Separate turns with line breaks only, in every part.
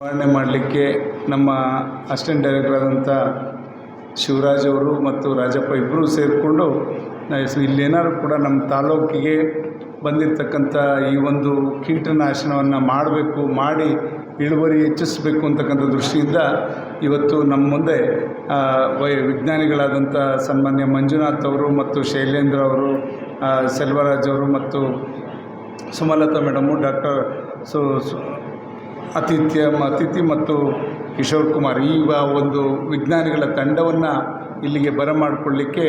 ನಿರ್ವಹಣೆ ಮಾಡಲಿಕ್ಕೆ ನಮ್ಮ ಅಸಿಸ್ಟೆಂಟ್ ಡೈರೆಕ್ಟರ್ ಆದಂಥ ಶಿವರಾಜ್ ಅವರು ಮತ್ತು ರಾಜಪ್ಪ ಇಬ್ಬರೂ ಸೇರಿಕೊಂಡು ಇಲ್ಲೇನಾದ್ರು ಕೂಡ ನಮ್ಮ ತಾಲೂಕಿಗೆ ಬಂದಿರತಕ್ಕಂಥ ಈ ಒಂದು ಕೀಟನಾಶನವನ್ನು ಮಾಡಬೇಕು, ಮಾಡಿ ಇಳುವರಿ ಹೆಚ್ಚಿಸಬೇಕು ಅಂತಕ್ಕಂಥ ದೃಷ್ಟಿಯಿಂದ ಇವತ್ತು ನಮ್ಮ ಮುಂದೆ ವೈ, ವಿಜ್ಞಾನಿಗಳಾದಂಥ ಸನ್ಮಾನ್ಯ ಮಂಜುನಾಥ್ ಅವರು ಮತ್ತು ಶೈಲೇಂದ್ರ ಅವರು ಸೆಲ್ವರಾಜ್ ಅವರು ಮತ್ತು ಸುಮಲತಾ ಮೇಡಮು ಡಾಕ್ಟರ್ ಸು- ಅತಿಥ್ಯ ಅತಿಥಿ ಮತ್ತು ಕಿಶೋರ್ ಕುಮಾರ್ ಈ ಒಂದು ವಿಜ್ಞಾನಿಗಳ ತಂಡವನ್ನು ಇಲ್ಲಿಗೆ ಬರಮಾಡಿಕೊಳ್ಳಿಕ್ಕೆ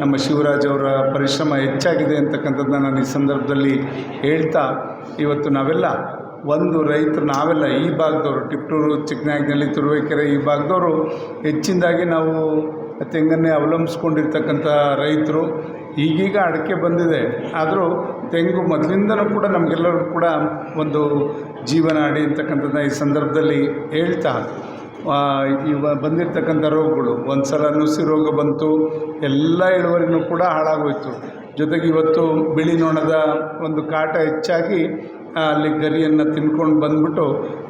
ನಮ್ಮ ಶಿವರಾಜ್ ಅವರ ಪರಿಶ್ರಮ ಹೆಚ್ಚಾಗಿದೆ ಅಂತಕ್ಕಂಥದ್ದನ್ನ ನಾನು ಈ ಸಂದರ್ಭದಲ್ಲಿ ಹೇಳ್ತಾ, ಇವತ್ತು ನಾವೆಲ್ಲ ಒಂದು ರೈತರು ನಾವೆಲ್ಲ ಈ ಭಾಗದವರು, ಟಿಪ್ಟೂರು ಚಿಕ್ಕನಾಗಿನಲ್ಲಿ ತುರುವೇಕೆರೆ ಈ ಭಾಗದವರು ಹೆಚ್ಚಿನದಾಗಿ ನಾವು ತೆಂಗನ್ನೇ ಅವಲಂಬಿಸ್ಕೊಂಡಿರ್ತಕ್ಕಂಥ ರೈತರು. ಈಗೀಗ ಅಡಿಕೆ ಬಂದಿದೆ. ಆದರೂ ತೆಂಗು ಮೊದಲಿಂದನೂ ಕೂಡ ನಮಗೆಲ್ಲರೂ ಕೂಡ ಒಂದು ಜೀವನಾಡಿ ಅಂತಕ್ಕಂಥದ್ದನ್ನ ಈ ಸಂದರ್ಭದಲ್ಲಿ ಹೇಳ್ತಾ ಇವ ಬಂದಿರತಕ್ಕಂಥ ರೋಗಗಳು ಒಂದು ಸಲ ನುಸಿ ರೋಗ ಬಂತು, ಎಲ್ಲ ಇಳುವರಿನೂ ಕೂಡ ಹಾಳಾಗೋಯಿತು. ಜೊತೆಗೆ ಇವತ್ತು ಬಿಳಿ ನೊಣದ ಒಂದು ಕಾಟ ಹೆಚ್ಚಾಗಿ ಅಲ್ಲಿ ಗರಿಯನ್ನು ತಿನ್ಕೊಂಡು ಬಂದ್ಬಿಟ್ಟು,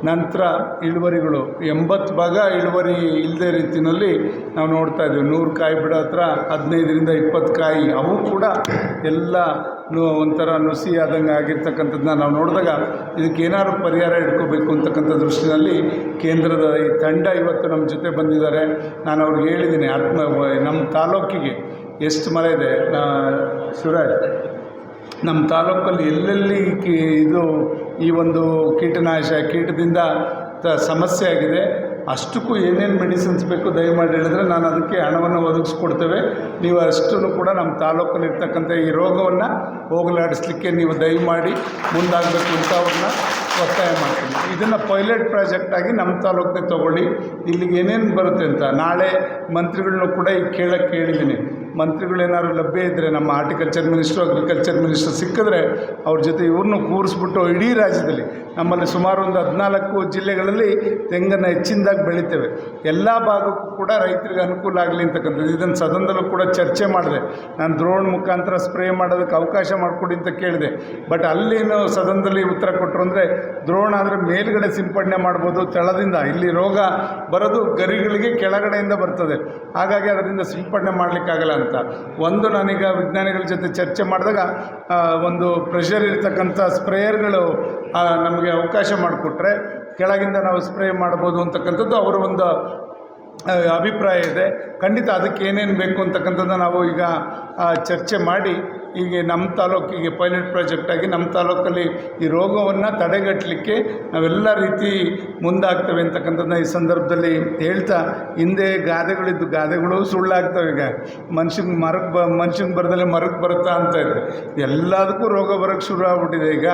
ನಂತರ ಇಳುವರಿಗಳು, ಎಂಬತ್ತು ಭಾಗ ಇಳುವರಿ ಇಲ್ಲದೆ ರೀತಿಯಲ್ಲಿ ನಾವು ನೋಡ್ತಾ ಇದ್ದೀವಿ ನೂರು ಕಾಯಿ ಬಿಡೋ ಹತ್ರ ಹದಿನೈದರಿಂದ ಇಪ್ಪತ್ತು ಕಾಯಿ, ಅವು ಕೂಡ ಎಲ್ಲ ಒಂಥರ ನುಸಿ ಆದಂಗೆ ಆಗಿರ್ತಕ್ಕಂಥದ್ದನ್ನ ನಾವು ನೋಡಿದಾಗ ಇದಕ್ಕೆ ಏನಾದ್ರು ಪರಿಹಾರ ಇಟ್ಕೋಬೇಕು ಅಂತಕ್ಕಂಥ ದೃಷ್ಟಿನಲ್ಲಿ ಕೇಂದ್ರದ ಈ ತಂಡ ಇವತ್ತು ನಮ್ಮ ಜೊತೆ ಬಂದಿದ್ದಾರೆ. ನಾನು ಅವ್ರಿಗೆ ಹೇಳಿದ್ದೀನಿ, ಆತ್ಮ, ನಮ್ಮ ತಾಲೂಕಿಗೆ ಎಷ್ಟು ಮರ ಇದೆ? ಶಿವರಾಜ್, ನಮ್ಮ ತಾಲೂಕಲ್ಲಿ ಎಲ್ಲೆಲ್ಲಿ ಕಿ, ಇದು ಈ ಒಂದು ಕೀಟನಾಶ, ಕೀಟದಿಂದ ಸಮಸ್ಯೆ ಆಗಿದೆ ಅಷ್ಟಕ್ಕೂ ಏನೇನು ಮೆಡಿಸಿನ್ಸ್ ಬೇಕು ದಯಮಾಡಿ ಹೇಳಿದ್ರೆ ನಾನು ಅದಕ್ಕೆ ಹಣವನ್ನು ಒದಗಿಸ್ಕೊಡ್ತೇವೆ. ನೀವು ಅಷ್ಟನ್ನು ಕೂಡ ನಮ್ಮ ತಾಲೂಕಲ್ಲಿರ್ತಕ್ಕಂಥ ಈ ರೋಗವನ್ನು ಹೋಗಲಾಡಿಸ್ಲಿಕ್ಕೆ ನೀವು ದಯಮಾಡಿ ಮುಂದಾಗಬೇಕು ಅಂತ ಅವ್ರನ್ನ ಒತ್ತಾಯ ಮಾಡ್ತೀನಿ. ಇದನ್ನು ಪೈಲಟ್ ಪ್ರಾಜೆಕ್ಟಾಗಿ ನಮ್ಮ ತಾಲೂಕಿಗೆ ತೊಗೊಳ್ಳಿ. ಇಲ್ಲಿಗೆ ಏನೇನು ಬರುತ್ತೆ ಅಂತ ನಾಳೆ ಮಂತ್ರಿಗಳನ್ನೂ ಕೂಡ ಈಗ ಕೇಳಕ್ಕೆ ಕೇಳಿದ್ದೀನಿ. ಮಂತ್ರಿಗಳೇನಾದ್ರು ಲಭ್ಯ ಇದ್ದರೆ ನಮ್ಮ ಹಾರ್ಟಿಕಲ್ಚರ್ ಮಿನಿಸ್ಟ್ರು ಅಗ್ರಿಕಲ್ಚರ್ ಮಿನಿಸ್ಟ್ರು ಸಿಕ್ಕಿದ್ರೆ ಅವ್ರ ಜೊತೆ ಇವ್ರನ್ನೂ ಕೂರಿಸ್ಬಿಟ್ಟು ಇಡೀ ರಾಜ್ಯದಲ್ಲಿ ನಮ್ಮಲ್ಲಿ ಸುಮಾರು ಒಂದು ಹದಿನಾಲ್ಕು ಜಿಲ್ಲೆಗಳಲ್ಲಿ ತೆಂಗನ್ನು ಹೆಚ್ಚಿನದಾಗಿ ಬೆಳಿತೇವೆ. ಎಲ್ಲ ಭಾಗಕ್ಕೂ ಕೂಡ ರೈತರಿಗೆ ಅನುಕೂಲ ಆಗಲಿ ಅಂತಕ್ಕಂಥದ್ದು. ಇದನ್ನು ಸದನದಲ್ಲೂ ಕೂಡ ಚರ್ಚೆ ಮಾಡಿದೆ. ನಾನು ದ್ರೋಣ್ ಮುಖಾಂತರ ಸ್ಪ್ರೇ ಮಾಡೋದಕ್ಕೆ ಅವಕಾಶ ಮಾಡಿಕೊಡಿ ಅಂತ ಕೇಳಿದೆ. ಬಟ್ ಅಲ್ಲಿನ ಸದನದಲ್ಲಿ ಉತ್ತರ ಕೊಟ್ಟರು ಅಂದರೆ ದ್ರೋಣ ಅಂದರೆ ಮೇಲ್ಗಡೆ ಸಿಂಪಡಣೆ ಮಾಡ್ಬೋದು ತಳದಿಂದ. ಇಲ್ಲಿ ರೋಗ ಬರೋದು ಗರಿಗಳಿಗೆ ಕೆಳಗಡೆಯಿಂದ ಬರ್ತದೆ. ಹಾಗಾಗಿ ಅದರಿಂದ ಸಿಂಪಡಣೆ ಮಾಡಲಿಕ್ಕಾಗಲ್ಲ ಅಂತ ಒಂದು ನಾನೀಗ ವಿಜ್ಞಾನಿಗಳ ಜೊತೆ ಚರ್ಚೆ ಮಾಡಿದಾಗ ಒಂದು ಪ್ರೆಷರ್ ಇರ್ತಕ್ಕಂಥ ಸ್ಪ್ರೇಯರ್ಗಳು ನಮಗೆ ಅವಕಾಶ ಮಾಡಿಕೊಟ್ರೆ, ಕೆಳಗಿಂದ ನಾವು ಸ್ಪ್ರೇ ಮಾಡ್ಬೋದು ಅಂತಕ್ಕಂಥದ್ದು ಅವರ ಒಂದು ಅಭಿಪ್ರಾಯ ಇದೆ. ಖಂಡಿತ ಅದಕ್ಕೆ ಏನೇನು ಬೇಕು ಅಂತಕ್ಕಂಥದ್ದು ನಾವು ಈಗ ಚರ್ಚೆ ಮಾಡಿ ಈಗ ನಮ್ಮ ತಾಲೂಕಿಗೆ ಪೈಲಟ್ ಪ್ರಾಜೆಕ್ಟಾಗಿ ನಮ್ಮ ತಾಲೂಕಲ್ಲಿ ಈ ರೋಗವನ್ನು ತಡೆಗಟ್ಟಲಿಕ್ಕೆ ನಾವೆಲ್ಲ ರೀತಿ ಮುಂದಾಗ್ತವೆ ಅಂತಕ್ಕಂಥದ್ದನ್ನ ಈ ಸಂದರ್ಭದಲ್ಲಿ ಹೇಳ್ತಾ ಹಿಂದೆ ಗಾದೆಗಳಿದ್ದು ಗಾದೆಗಳು ಸುಳ್ಳಾಗ್ತವೆ ಈಗ. ಮನುಷ್ಯಂಗೆ ಮರಕ್ಕೆ ಬ ಮನುಷ್ಯಂಗೆ ಬರ್ದಲ್ಲೇ ಮರಕ್ಕೆ ಬರುತ್ತಾ ಅಂತ ಇದೆ ಎಲ್ಲದಕ್ಕೂ ರೋಗ ಬರೋಕ್ಕೆ ಶುರು ಆಗ್ಬಿಟ್ಟಿದೆ ಈಗ.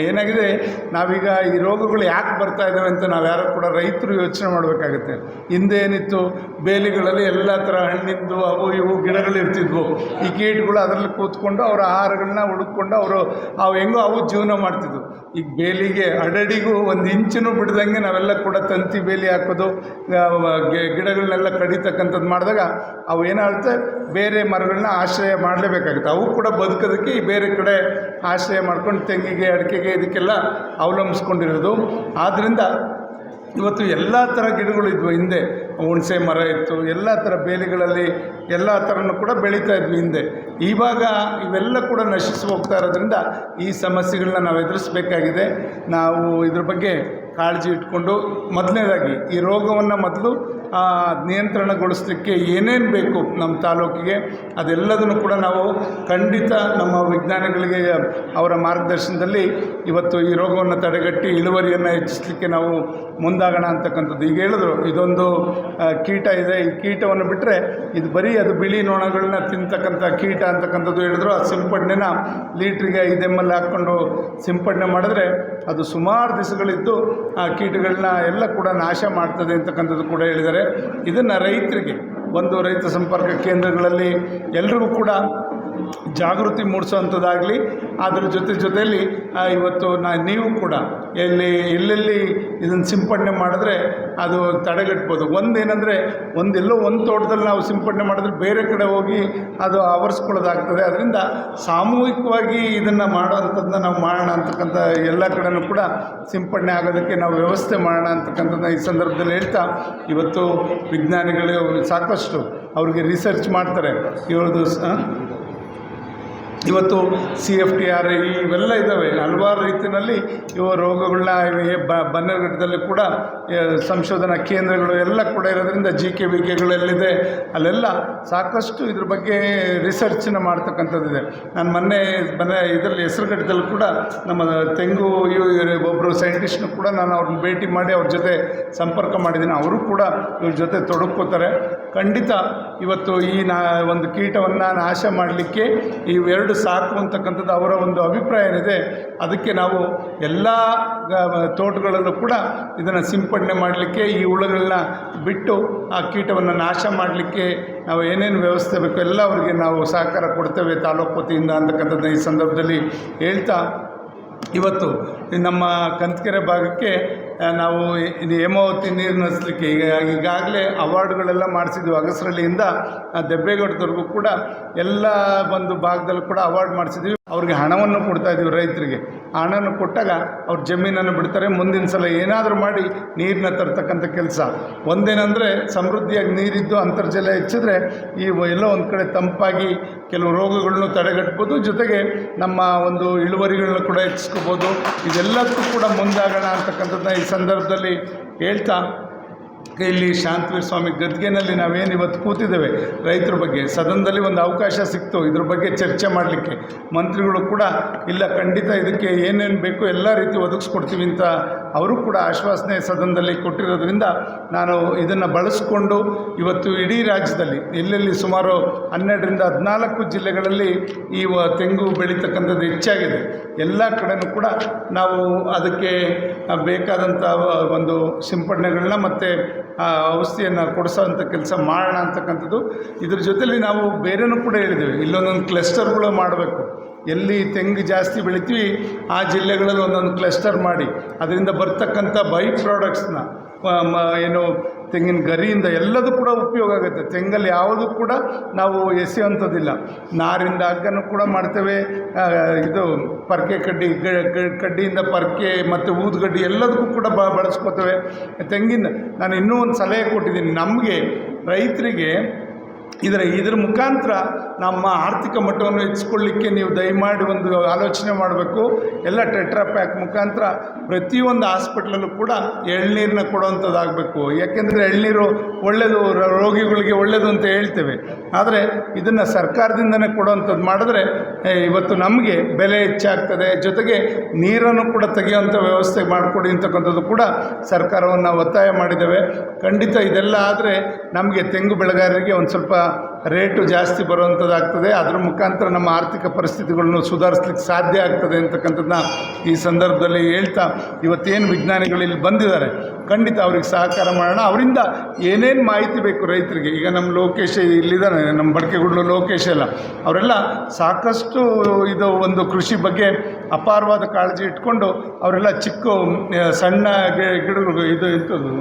ಏನಾಗಿದೆ? ನಾವೀಗ ಈ ರೋಗಗಳು ಯಾಕೆ ಬರ್ತಾ ಇದ್ದಾವೆ ಅಂತ ನಾವು ಯಾರು ಕೂಡ ರೈತರು ಯೋಚನೆ ಮಾಡಬೇಕಾಗುತ್ತೆ. ಹಿಂದೆ ಏನಿತ್ತು? ಬೇಲಿಗಳಲ್ಲಿ ಎಲ್ಲ ಥರ ಹಣ್ಣಿಂದು ಅವು ಇವು ಗಿಡಗಳು ಇರ್ತಿದ್ವು ಈ ಕೀಟಗಳು ಅದರಲ್ಲಿ ಕೂತ್ಕೊಂಡು ಅವರ ಆಹಾರಗಳನ್ನ ಹುಡುಕೊಂಡು ಅವರು, ಅವು ಹೆಂಗೋ ಅವು ಜೀವನ ಮಾಡ್ತಿದ್ವು. ಈಗ ಬೇಲಿಗೆ ಅಡಡಿಗೂ ಒಂದು ಇಂಚನ್ನು ಬಿಡ್ದಂಗೆ ನಾವೆಲ್ಲ ಕೂಡ ತಂತಿ ಬೇಲಿ ಹಾಕೋದು ಗಿಡಗಳನ್ನೆಲ್ಲ ಕಡಿತಕ್ಕಂಥದ್ದು ಮಾಡಿದಾಗ ಅವು ಏನಾಗುತ್ತೆ, ಬೇರೆ ಮರಗಳನ್ನ ಆಶ್ರಯ ಮಾಡಲೇಬೇಕಾಗುತ್ತೆ. ಅವು ಕೂಡ ಬದುಕೋದಕ್ಕೆ ಈ ಬೇರೆ ಕಡೆ ಆಶ್ರಯ ಮಾಡ್ಕೊಂಡು ತೆಂಗಿಗೆ, ಅಡಿಕೆಗೆ ಇದಕ್ಕೆಲ್ಲ ಅವಲಂಬಿಸ್ಕೊಂಡಿರೋದು. ಆದ್ದರಿಂದ ಇವತ್ತು ಎಲ್ಲ ಥರ ಗಿಡಗಳು ಇದ್ವು ಹಿಂದೆ. ಹುಣಸೆ ಮರ ಇತ್ತು, ಎಲ್ಲ ಥರ ಬೇಲಿಗಳಲ್ಲಿ ಎಲ್ಲ ಥರನೂ ಕೂಡ ಬೆಳೀತಾ ಇದ್ವಿ ಹಿಂದೆ. ಇವಾಗ ಇವೆಲ್ಲ ಕೂಡ ನಶಿಸಿ ಹೋಗ್ತಾ ಇರೋದ್ರಿಂದ ಈ ಸಮಸ್ಯೆಗಳನ್ನ ನಾವು ಎದುರಿಸಬೇಕಾಗಿದೆ. ನಾವು ಇದ್ರ ಬಗ್ಗೆ ಕಾಳಜಿ ಇಟ್ಕೊಂಡು ಮೊದಲನೇದಾಗಿ ಈ ರೋಗವನ್ನು ಮೊದಲು ನಿಯಂತ್ರಣಗೊಳಿಸಲಿಕ್ಕೆ ಏನೇನು ಬೇಕು ನಮ್ಮ ತಾಲೂಕಿಗೆ, ಅದೆಲ್ಲದನ್ನು ಕೂಡ ನಾವು ಖಂಡಿತ ನಮ್ಮ ವಿಜ್ಞಾನಿಗಳಿಗೆ ಅವರ ಮಾರ್ಗದರ್ಶನದಲ್ಲಿ ಇವತ್ತು ಈ ರೋಗವನ್ನು ತಡೆಗಟ್ಟಿ ಇಳುವರಿಯನ್ನು ಹೆಚ್ಚಿಸಲಿಕ್ಕೆ ನಾವು ಮುಂದಾಗೋಣ ಅಂತಕ್ಕಂಥದ್ದು. ಈಗ ಹೇಳಿದ್ರು, ಇದೊಂದು ಕೀಟ ಇದೆ. ಈ ಕೀಟವನ್ನು ಬಿಟ್ಟರೆ ಇದು ಬರೀ ಅದು ಬಿಳಿ ನೊಣಗಳನ್ನ ತಿಂತಕ್ಕಂಥ ಕೀಟ ಅಂತಕ್ಕಂಥದ್ದು ಹೇಳಿದ್ರು, ಆ ಸಿಂಪಡಣೆನ ಲೀಟ್ರಿಗೆ ಐದು ಎಂ ಎಲ್ ಹಾಕ್ಕೊಂಡು ಸಿಂಪಡಣೆ ಮಾಡಿದ್ರೆ ಅದು ಸುಮಾರು ದಿವಸಗಳಿದ್ದು ಆ ಕೀಟಗಳನ್ನ ಎಲ್ಲ ಕೂಡ ನಾಶ ಮಾಡ್ತದೆ ಅಂತಕ್ಕಂಥದ್ದು ಕೂಡ ಹೇಳಿದ್ದಾರೆ. ಇದನ್ನು ರೈತರಿಗೆ, ಒಂದು ರೈತ ಸಂಪರ್ಕ ಕೇಂದ್ರಗಳಲ್ಲಿ ಎಲ್ರಿಗೂ ಕೂಡ ಜಾಗೃತಿ ಮೂಡಿಸೋವಂಥದ್ದಾಗಲಿ, ಅದ್ರ ಜೊತೆ ಜೊತೆಯಲ್ಲಿ ಇವತ್ತು ನಾ, ನೀವು ಕೂಡ ಎಲ್ಲಿ, ಎಲ್ಲೆಲ್ಲಿ ಇದನ್ನು ಸಿಂಪಡಣೆ ಮಾಡಿದ್ರೆ ಅದು ತಡೆಗಟ್ಬೋದು. ಒಂದೇನೆಂದರೆ, ಒಂದೆಲ್ಲೋ ಒಂದು ತೋಟದಲ್ಲಿ ನಾವು ಸಿಂಪಡಣೆ ಮಾಡಿದ್ರೆ ಬೇರೆ ಕಡೆ ಹೋಗಿ ಅದು ಆವರಿಸ್ಕೊಳ್ಳೋದಾಗ್ತದೆ. ಅದರಿಂದ ಸಾಮೂಹಿಕವಾಗಿ ಇದನ್ನು ಮಾಡೋವಂಥದ್ದನ್ನ ನಾವು ಮಾಡೋಣ ಅಂತಕ್ಕಂಥ ಎಲ್ಲ ಕಡೆಯೂ ಕೂಡ ಸಿಂಪಡಣೆ ಆಗೋದಕ್ಕೆ ನಾವು ವ್ಯವಸ್ಥೆ ಮಾಡೋಣ ಅಂತಕ್ಕಂಥದ್ದನ್ನ ಈ ಸಂದರ್ಭದಲ್ಲಿ ಹೇಳ್ತಾ, ಇವತ್ತು ವಿಜ್ಞಾನಿಗಳು ಸಾಕಷ್ಟು ಅವ್ರಿಗೆ ರಿಸರ್ಚ್ ಮಾಡ್ತಾರೆ. ಇವ್ರದ್ದು ಇವತ್ತು ಸಿ ಎಫ್ ಟಿ ಆರ್ ಇವೆಲ್ಲ ಇದ್ದಾವೆ ಹಲವಾರು ರೀತಿಯಲ್ಲಿ ಇವ ರೋಗಗಳನ್ನ ಬನ್ನೇರುಘಟ್ಟದಲ್ಲಿ ಕೂಡ ಸಂಶೋಧನಾ ಕೇಂದ್ರಗಳು ಎಲ್ಲ ಕೂಡ ಇರೋದ್ರಿಂದ ಜಿ ಕೆ ವಿ ಕೆಗಳಲ್ಲಿದೆ ಅಲ್ಲೆಲ್ಲ ಸಾಕಷ್ಟು ಇದ್ರ ಬಗ್ಗೆ ರಿಸರ್ಚನ್ನ ಮಾಡ್ತಕ್ಕಂಥದ್ದಿದೆ. ನಾನು ಮೊನ್ನೆ ಬನ್ನ ಇದರಲ್ಲಿ ಹೆಸರುಘಟ್ಟದಲ್ಲಿ ಕೂಡ ನಮ್ಮ ತೆಂಗು ಒಬ್ಬರು ಸೈಂಟಿಸ್ಟ್ನು ಕೂಡ ನಾನು ಅವ್ರನ್ನ ಭೇಟಿ ಮಾಡಿ ಅವ್ರ ಜೊತೆ ಸಂಪರ್ಕ ಮಾಡಿದ್ದೀನಿ. ಅವರು ಕೂಡ ಇವ್ರ ಜೊತೆ ತೊಡಗ್ಕೋತಾರೆ. ಖಂಡಿತ ಇವತ್ತು ಈ ನಾ, ಒಂದು ಕೀಟವನ್ನು ನಾಶ ಮಾಡಲಿಕ್ಕೆ ಇವೆರಡು ಸಾಕು ಅಂತಕ್ಕಂಥದ್ದು ಅವರ ಒಂದು ಅಭಿಪ್ರಾಯ ಏನಿದೆ, ಅದಕ್ಕೆ ನಾವು ಎಲ್ಲ ತೋಟಗಳಲ್ಲೂ ಕೂಡ ಇದನ್ನು ಸಿಂಪಡಣೆ ಮಾಡಲಿಕ್ಕೆ, ಈ ಹುಳುಗಳನ್ನ ಬಿಟ್ಟು ಆ ಕೀಟವನ್ನು ನಾಶ ಮಾಡಲಿಕ್ಕೆ ನಾವು ಏನೇನು ವ್ಯವಸ್ಥೆ ಬೇಕು ಎಲ್ಲ ಅವರಿಗೆ ನಾವು ಸಹಕಾರ ಕೊಡ್ತೇವೆ ತಾಲೂಕು ವತಿಯಿಂದ ಅಂತಕ್ಕಂಥದ್ದು ಈ ಸಂದರ್ಭದಲ್ಲಿ ಹೇಳ್ತಾ, ಇವತ್ತು ನಮ್ಮ ಕಂತಕೆರೆ ಭಾಗಕ್ಕೆ ನಾವು ಇದು ಹೇಮಾವತಿ ನೀರು ಹರಿಸ್ಲಿಕ್ಕೆ ಈಗ ಈಗಾಗಲೇ ಅವಾರ್ಡ್ಗಳೆಲ್ಲ ಮಾಡಿಸಿದ್ವಿ ಅಗಸರಳ್ಳಿಯಿಂದ ದೆಬ್ಬೇಗೌಡದವರೆಗೂ ಕೂಡ ಎಲ್ಲ ಒಂದು ಭಾಗದಲ್ಲೂ ಕೂಡ ಅವಾರ್ಡ್ ಮಾಡಿಸಿದ್ವಿ. ಅವ್ರಿಗೆ ಹಣವನ್ನು ಕೊಡ್ತಾ ಇದ್ದೀವಿ ರೈತರಿಗೆ. ಹಣವನ್ನು ಕೊಟ್ಟಾಗ ಅವ್ರ ಜಮೀನನ್ನು ಬಿಡ್ತಾರೆ. ಮುಂದಿನ ಸಲ ಏನಾದರೂ ಮಾಡಿ ನೀರನ್ನ ತರ್ತಕ್ಕಂಥ ಕೆಲಸ. ಒಂದೇನೆಂದರೆ ಸಮೃದ್ಧಿಯಾಗಿ ನೀರಿದ್ದು ಅಂತರ್ಜಲ ಹೆಚ್ಚಿದ್ರೆ ಈ ಎಲ್ಲೋ ಒಂದು ಕಡೆ ತಂಪಾಗಿ ಕೆಲವು ರೋಗಗಳನ್ನು ತಡೆಗಟ್ಬೋದು. ಜೊತೆಗೆ ನಮ್ಮ ಒಂದು ಇಳುವರಿಗಳನ್ನ ಕೂಡ ಹೆಚ್ಚಿಸ್ಕೋಬೋದು. ಇದೆಲ್ಲದಕ್ಕೂ ಕೂಡ ಮುಂದಾಗೋಣ ಅಂತಕ್ಕಂಥದ್ದನ್ನ ಈ ಸಂದರ್ಭದಲ್ಲಿ ಹೇಳ್ತಾ ಇಲ್ಲಿ ಶಾಂತವೀರ ಸ್ವಾಮಿ ಗದ್ಗೆನಲ್ಲಿ ನಾವೇನು ಇವತ್ತು ಕೂತಿದ್ದೇವೆ, ರೈತರ ಬಗ್ಗೆ ಸದನದಲ್ಲಿ ಒಂದು ಅವಕಾಶ ಸಿಕ್ತು, ಇದ್ರ ಬಗ್ಗೆ ಚರ್ಚೆ ಮಾಡಲಿಕ್ಕೆ. ಮಂತ್ರಿಗಳು ಕೂಡ, ಇಲ್ಲ ಖಂಡಿತ ಇದಕ್ಕೆ ಏನೇನು ಬೇಕು ಎಲ್ಲ ರೀತಿ ಒದಗಿಸ್ಕೊಡ್ತೀವಿ ಅಂತ ಅವರು ಕೂಡ ಆಶ್ವಾಸನೆ ಸದನದಲ್ಲಿ ಕೊಟ್ಟಿರೋದ್ರಿಂದ ನಾನು ಇದನ್ನು ಬಳಸಿಕೊಂಡು ಇವತ್ತು ಇಡೀ ರಾಜ್ಯದಲ್ಲಿ, ಎಲ್ಲೆಲ್ಲಿ ಸುಮಾರು ಹನ್ನೆರಡರಿಂದ ಹದಿನಾಲ್ಕು ಜಿಲ್ಲೆಗಳಲ್ಲಿ ಈ ತೆಂಗು ಬೆಳೀತಕ್ಕಂಥದ್ದು ಹೆಚ್ಚಾಗಿದೆ. ಎಲ್ಲ ಕಡೆನೂ ಕೂಡ ನಾವು ಅದಕ್ಕೆ ಬೇಕಾದಂಥ ಒಂದು ಸಿಂಪಡಣೆಗಳನ್ನ ಮತ್ತು ಔಷಧಿಯನ್ನು ಕೊಡಿಸೋವಂಥ ಕೆಲಸ ಮಾಡೋಣ ಅಂತಕ್ಕಂಥದ್ದು. ಇದ್ರ ಜೊತೆಲಿ ನಾವು ಬೇರೆನೂ ಕೂಡ ಹೇಳಿದ್ದೀವಿ. ಇಲ್ಲೊಂದೊಂದು ಕ್ಲಸ್ಟರ್ಗಳು ಮಾಡಬೇಕು. ಎಲ್ಲಿ ತೆಂಗು ಜಾಸ್ತಿ ಬೆಳಿತೀವಿ, ಆ ಜಿಲ್ಲೆಗಳಲ್ಲಿ ಒಂದೊಂದು ಕ್ಲಸ್ಟರ್ ಮಾಡಿ. ಅದರಿಂದ ಬರ್ತಕ್ಕಂಥ ಬೈ ಪ್ರಾಡಕ್ಟ್ಸ್ನ ಏನು ತೆಂಗಿನ ಗರಿಯಿಂದ ಎಲ್ಲದೂ ಕೂಡ ಉಪಯೋಗ ಆಗುತ್ತೆ. ತೆಂಗಲ್ಲಿ ಯಾವುದು ಕೂಡ ನಾವು ಎಸೆಯುವಂಥದ್ದಿಲ್ಲ. ನಾರಿಂದ ಹಗ್ಗನೂ ಕೂಡ ಮಾಡ್ತೇವೆ. ಇದು ಪರ್ಕೆ ಕಡ್ಡಿ ಕಡ್ಡಿಯಿಂದ ಪರ್ಕೆ ಮತ್ತು ಊದುಗಡ್ಡಿ ಎಲ್ಲದಕ್ಕೂ ಕೂಡ ಬ, ಬಳಸ್ಕೋತೇವೆ. ತೆಂಗಿನ, ನಾನು ಇನ್ನೂ ಒಂದು ಸಲಹೆ ಕೊಟ್ಟಿದ್ದೀನಿ. ನಮಗೆ ರೈತರಿಗೆ ಇದರ ಇದರ ಮುಖಾಂತರ ನಮ್ಮ ಆರ್ಥಿಕ ಮಟ್ಟವನ್ನು ಹೆಚ್ಚಿಸ್ಕೊಳ್ಳಿಕ್ಕೆ ನೀವು ದಯಮಾಡಿ ಒಂದು ಆಲೋಚನೆ ಮಾಡಬೇಕು. ಎಲ್ಲ ಟೆಟ್ರಾ ಪ್ಯಾಕ್ ಮುಖಾಂತರ ಪ್ರತಿಯೊಂದು ಹಾಸ್ಪಿಟ್ಲಲ್ಲೂ ಕೂಡ ಎಳ್ನೀರನ್ನ ಕೊಡುವಂಥದ್ದಾಗಬೇಕು. ಯಾಕೆಂದರೆ ಎಳ್ನೀರು ಒಳ್ಳೆಯದು ರೋಗಿಗಳಿಗೆ ಒಳ್ಳೆಯದು ಅಂತ ಹೇಳ್ತೇವೆ. ಆದರೆ ಇದನ್ನು ಸರ್ಕಾರದಿಂದನೇ ಕೊಡುವಂಥದ್ದು ಮಾಡಿದ್ರೆ ಇವತ್ತು ನಮಗೆ ಬೆಲೆ ಹೆಚ್ಚಾಗ್ತದೆ. ಜೊತೆಗೆ ನೀರನ್ನು ಕೂಡ ತೆಗೆಯುವಂಥ ವ್ಯವಸ್ಥೆ ಮಾಡಿಕೊಡಿ ಅಂತಕ್ಕಂಥದ್ದು ಕೂಡ ಸರ್ಕಾರವನ್ನು ಒತ್ತಾಯ ಮಾಡಿದ್ದೇವೆ. ಖಂಡಿತ ಇದೆಲ್ಲ ಆದರೆ ನಮಗೆ ತೆಂಗು ಬೆಳೆಗಾರರಿಗೆ ಒಂದು ಸ್ವಲ್ಪ ರೇಟು ಜಾಸ್ತಿ ಬರುವಂಥದ್ದಾಗ್ತದೆ. ಅದರ ಮುಖಾಂತರ ನಮ್ಮ ಆರ್ಥಿಕ ಪರಿಸ್ಥಿತಿಗಳನ್ನು ಸುಧಾರಿಸ್ಲಿಕ್ಕೆ ಸಾಧ್ಯ ಆಗ್ತದೆ ಅಂತಕ್ಕಂಥದ್ದನ್ನ ಈ ಸಂದರ್ಭದಲ್ಲಿ ಹೇಳ್ತಾ ಇವತ್ತೇನು ವಿಜ್ಞಾನಿಗಳು ಇಲ್ಲಿ ಬಂದಿದ್ದಾರೆ, ಖಂಡಿತ ಅವ್ರಿಗೆ ಸಹಕಾರ ಮಾಡೋಣ. ಅವರಿಂದ ಏನೇನು ಮಾಹಿತಿ ಬೇಕು ರೈತರಿಗೆ? ಈಗ ನಮ್ಮ ಲೋಕೇಶ್ ಇಲ್ಲಿದ್ದಾನೆ, ನಮ್ಮ ಬಡಕೆಗುಡ್ಲು ಲೋಕೇಶ್ ಎಲ್ಲ ಅವರೆಲ್ಲ ಸಾಕಷ್ಟು ಇದು ಒಂದು ಕೃಷಿ ಬಗ್ಗೆ ಅಪಾರವಾದ ಕಾಳಜಿ ಇಟ್ಕೊಂಡು ಅವರೆಲ್ಲ ಚಿಕ್ಕ, ಸಣ್ಣ ಗಿಡಗಳು, ಇದು ಎಂಥದ್ದು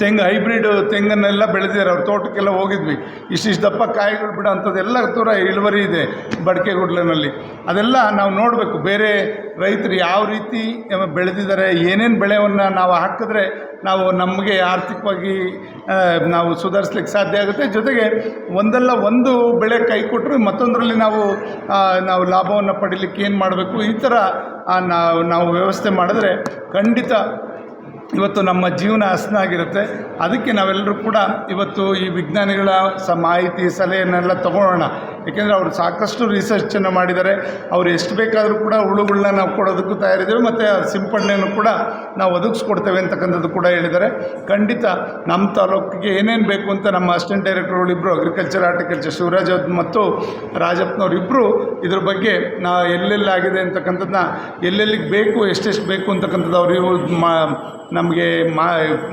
ತೆಂಗು ಹೈಬ್ರಿಡ್ ತೆಂಗನ್ನೆಲ್ಲ ಬೆಳೆದಿದ್ದಾರೆ, ಅವ್ರ ತೋಟಕ್ಕೆಲ್ಲ ಹೋಗಿದ್ವಿ. ಇಷ್ಟಿಷ್ಟು ದಪ್ಪ ಕಾಯಿಗಳು ಬಿಡೋ ಅಂಥದ್ದೆಲ್ಲ ದೂರ ಇಳುವರಿ ಇದೆ ಬಡಕೆ ಗುಡ್ಲನಲ್ಲಿ ಅದೆಲ್ಲ ನಾವು ನೋಡಬೇಕು. ಬೇರೆ ರೈತರು ಯಾವ ರೀತಿ ಬೆಳೆದಿದ್ದಾರೆ, ಏನೇನು ಬೆಳೆಯನ್ನು ನಾವು ಹಾಕಿದ್ರೆ ನಾವು ನಮಗೆ ಆರ್ಥಿಕವಾಗಿ ನಾವು ಸುಧಾರಿಸ್ಲಿಕ್ಕೆ ಸಾಧ್ಯ ಆಗುತ್ತೆ. ಜೊತೆಗೆ ಒಂದಲ್ಲ ಒಂದು ಬೆಳೆ ಕೈ ಕೊಟ್ಟರೆ ಮತ್ತೊಂದರಲ್ಲಿ ನಾವು ನಾವು ಲಾಭವನ್ನು ಪಡೀಲಿಕ್ಕೆ ಏನು ಮಾಡಬೇಕು? ಈ ಥರ ನಾವು ನಾವು ವ್ಯವಸ್ಥೆ ಮಾಡಿದ್ರೆ ಖಂಡಿತ ಇವತ್ತು ನಮ್ಮ ಜೀವನ ಹಸನಾಗಿರುತ್ತೆ. ಅದಕ್ಕೆ ನಾವೆಲ್ಲರೂ ಕೂಡ ಇವತ್ತು ಈ ವಿಜ್ಞಾನಿಗಳ ಸ ಮಾಹಿತಿ ಸಲಹೆಯನ್ನೆಲ್ಲ ತಗೊಳ್ಳೋಣ. ಏಕೆಂದರೆ ಅವರು ಸಾಕಷ್ಟು ರಿಸರ್ಚನ್ನು ಮಾಡಿದ್ದಾರೆ. ಅವ್ರು ಎಷ್ಟು ಬೇಕಾದರೂ ಕೂಡ ಹುಳುಗಳನ್ನ ನಾವು ಕೊಡೋದಕ್ಕೂ ತಯಾರಿದ್ದೇವೆ. ಮತ್ತು ಸಿಂಪಡಣೆಯನ್ನು ಕೂಡ ನಾವು ಒದಗಿಸ್ಕೊಡ್ತೇವೆ ಅಂತಕ್ಕಂಥದ್ದು ಕೂಡ ಹೇಳಿದ್ದಾರೆ. ಖಂಡಿತ ನಮ್ಮ ತಾಲೂಕಿಗೆ ಏನೇನು ಬೇಕು ಅಂತ ನಮ್ಮ ಅಸಿಸ್ಟೆಂಟ್ ಡೈರೆಕ್ಟರ್ಗಳು ಇಬ್ಬರು ಅಗ್ರಿಕಲ್ಚರ್ ಆರ್ಟಿಕಲ್ಚರ್ ಶಿವರಾಜ್ ಮತ್ತು ರಾಜಪ್ಪನವ್ರು ಇಬ್ಬರು ಇದ್ರ ಬಗ್ಗೆ ನಾ ಎಲ್ಲೆಲ್ಲಾಗಿದೆ ಅಂತಕ್ಕಂಥದ್ದನ್ನ ಎಲ್ಲೆಲ್ಲಿಗೆ ಬೇಕು, ಎಷ್ಟೆಷ್ಟು ಬೇಕು ಅಂತಕ್ಕಂಥದ್ದು ಅವರು ಮಾ, ನಮಗೆ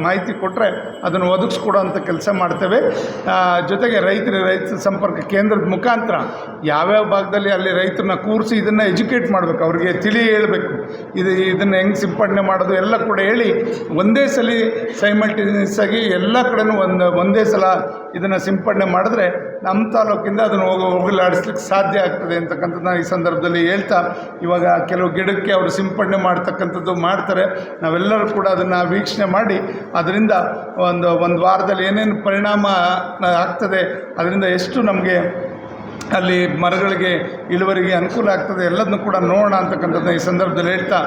ಮಾಹಿತಿ ಕೊಟ್ಟರೆ ಅದನ್ನು ಒದಗಿಸ್ಕೊಡೋ ಅಂಥ ಕೆಲಸ ಮಾಡ್ತೇವೆ. ಜೊತೆಗೆ ರೈತರ, ರೈತ ಸಂಪರ್ಕ ಕೇಂದ್ರದ ಮುಖಾಂತರ ಮುಖಾಂತರ ಯಾವ್ಯಾವ ಭಾಗದಲ್ಲಿ ಅಲ್ಲಿ ರೈತರನ್ನ ಕೂರಿಸಿ ಇದನ್ನು ಎಜುಕೇಟ್ ಮಾಡಬೇಕು, ಅವರಿಗೆ ತಿಳಿ ಹೇಳಬೇಕು. ಇದು ಇದನ್ನು ಹೆಂಗೆ ಸಿಂಪಡಣೆ ಮಾಡೋದು ಎಲ್ಲ ಕೂಡ ಹೇಳಿ ಒಂದೇ ಸಲ ಸೈಮಲ್ಟೇನಿಯಸ್ ಆಗಿ ಎಲ್ಲ ಕಡೆನೂ ಒಂದು, ಒಂದೇ ಸಲ ಇದನ್ನು ಸಿಂಪಡಣೆ ಮಾಡಿದ್ರೆ ನಮ್ಮ ತಾಲೂಕಿಂದ ಅದನ್ನು ಹೋಗಿ, ಹೋಗಲಾಡಿಸ್ಲಿಕ್ಕೆ ಸಾಧ್ಯ ಆಗ್ತದೆ ಅಂತಕ್ಕಂಥದ್ದನ್ನ ಈ ಸಂದರ್ಭದಲ್ಲಿ ಹೇಳ್ತಾ, ಇವಾಗ ಕೆಲವು ಗಿಡಕ್ಕೆ ಅವರು ಸಿಂಪಡಣೆ ಮಾಡ್ತಕ್ಕಂಥದ್ದು ಮಾಡ್ತಾರೆ. ನಾವೆಲ್ಲರೂ ಕೂಡ ಅದನ್ನು ವೀಕ್ಷಣೆ ಮಾಡಿ, ಅದರಿಂದ ಒಂದು ಒಂದು ವಾರದಲ್ಲಿ ಏನೇನು ಪರಿಣಾಮ ಆಗ್ತದೆ, ಅದರಿಂದ ಎಷ್ಟು ನಮಗೆ ಅಲ್ಲಿ ಮರಗಳಿಗೆ ಇಳುವರಿಗೆ ಅನುಕೂಲ ಆಗ್ತದೆ ಎಲ್ಲದನ್ನು ಕೂಡ ನೋಡೋಣ ಅಂತಕ್ಕಂಥದ್ದನ್ನ ಈ ಸಂದರ್ಭದಲ್ಲಿ ಹೇಳ್ತಾ